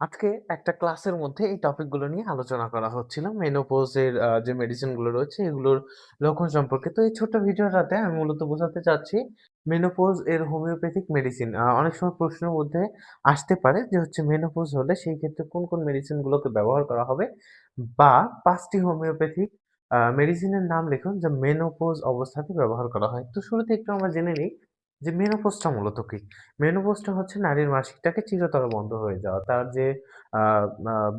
আজকে একটা ক্লাসের মধ্যে এই টপিকগুলো নিয়ে আলোচনা করা হচ্ছিল। মেনোপোজের যে মেডিসিনগুলো রয়েছে এগুলোর লক্ষণ সম্পর্কে। তো এই ছোট্ট ভিডিওটাতে আমি মূলত বোঝাতে চাচ্ছি মেনোপোজ এর হোমিওপ্যাথিক মেডিসিন। অনেক সময় প্রশ্নের মধ্যে আসতে পারে যে হচ্ছে মেনোপোজ হলে সেই ক্ষেত্রে কোন, কোন মেডিসিনগুলোকে ব্যবহার করা হবে? বা পাঁচটি হোমিওপ্যাথিক মেডিসিনের নাম লিখুন যা মেনোপোজ অবস্থাতে ব্যবহার করা হয়। তো শুরুতে একটু আমরা জেনে নিই যে মেনোপজটা মূলত কি? মেনোপজটা হচ্ছে নারীর মাসিকটাকে চিরতর বন্ধ হয়ে যাওয়া। তার যে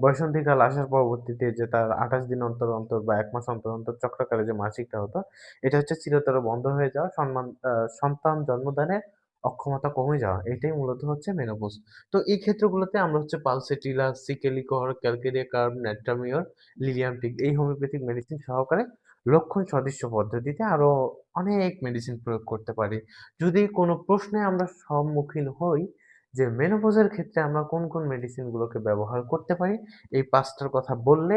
বয়সন্ধিকাল আসার পরবর্তীতে যে তার ২৮ দিন অন্তর, অন্তর বা এক মাস অন্তর, অন্তর চক্রাকারে যে মাসিকটা হতো, এটা হচ্ছে চিরতর বন্ধ হয়ে যাওয়া, সন্মান আ সন্তান জন্মদানের অক্ষমতা কমে যাওয়া। এটাই মূলত হচ্ছে মেনোপজ। তো এই ক্ষেত্রগুলোতে আমরা হচ্ছে pulsatilla, সিকেলিকর, calcarea carb, natrum mur, lilium এই হোমিওপ্যাথিক মেডিসিন সহকারে লক্ষণ সদৃশ্য পদ্ধতিতে আরও অনেক মেডিসিন প্রয়োগ করতে পারি। যদি কোনো প্রশ্নে আমরা সম্মুখীন হই যে মেনোপজের ক্ষেত্রে আমরা কোন, কোন মেডিসিনগুলোকে ব্যবহার করতে পারি, এই ৫ টার কথা বললে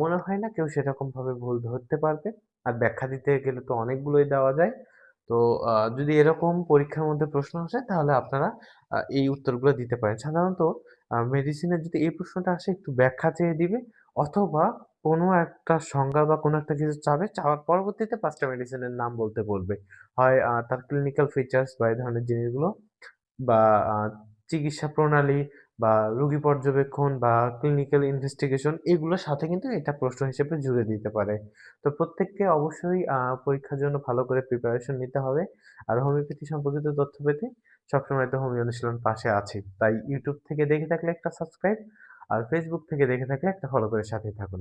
মনে হয় না কেউ সেরকমভাবে ভুল ধরতে পারবে। আর ব্যাখ্যা দিতে গেলে তো অনেকগুলোই দেওয়া যায়। তো যদি এরকম পরীক্ষার মধ্যে প্রশ্ন আসে তাহলে আপনারা এই উত্তরগুলো দিতে পারেন। সাধারণত আ মেডিসিনের যদি এই প্রশ্নটা আসে একটু ব্যাখ্যা চেয়ে দিবে অথবা কোনো একটা সংজ্ঞা বা কোনো একটা কিছু চাবে, চাওয়ার পরবর্তীতে পাঁচটা মেডিসিনের নাম বলতে বলবে। হয় তার ক্লিনিক্যাল ফিচার্স বা এই ধরনের জিনিসগুলো বা চিকিৎসা প্রণালী বা রোগী পর্যবেক্ষণ বা ক্লিনিক্যাল ইনভেস্টিগেশন এগুলোর সাথে কিন্তু এটা প্রশ্ন হিসেবে জুড়ে দিতে পারে। তো প্রত্যেককে অবশ্যই পরীক্ষার জন্য ভালো করে প্রিপারেশন নিতে হবে। আর হোমিওপ্যাথি সম্পর্কিত তথ্য পেতে সবসময় তো হোমিও অনুশীলন পাশে আছে তাই ইউটিউব থেকে দেখে থাকলে একটা সাবস্ক্রাইব আর ফেসবুক থেকে দেখে থাকলে একটা ফলো করে সাথেই থাকুন।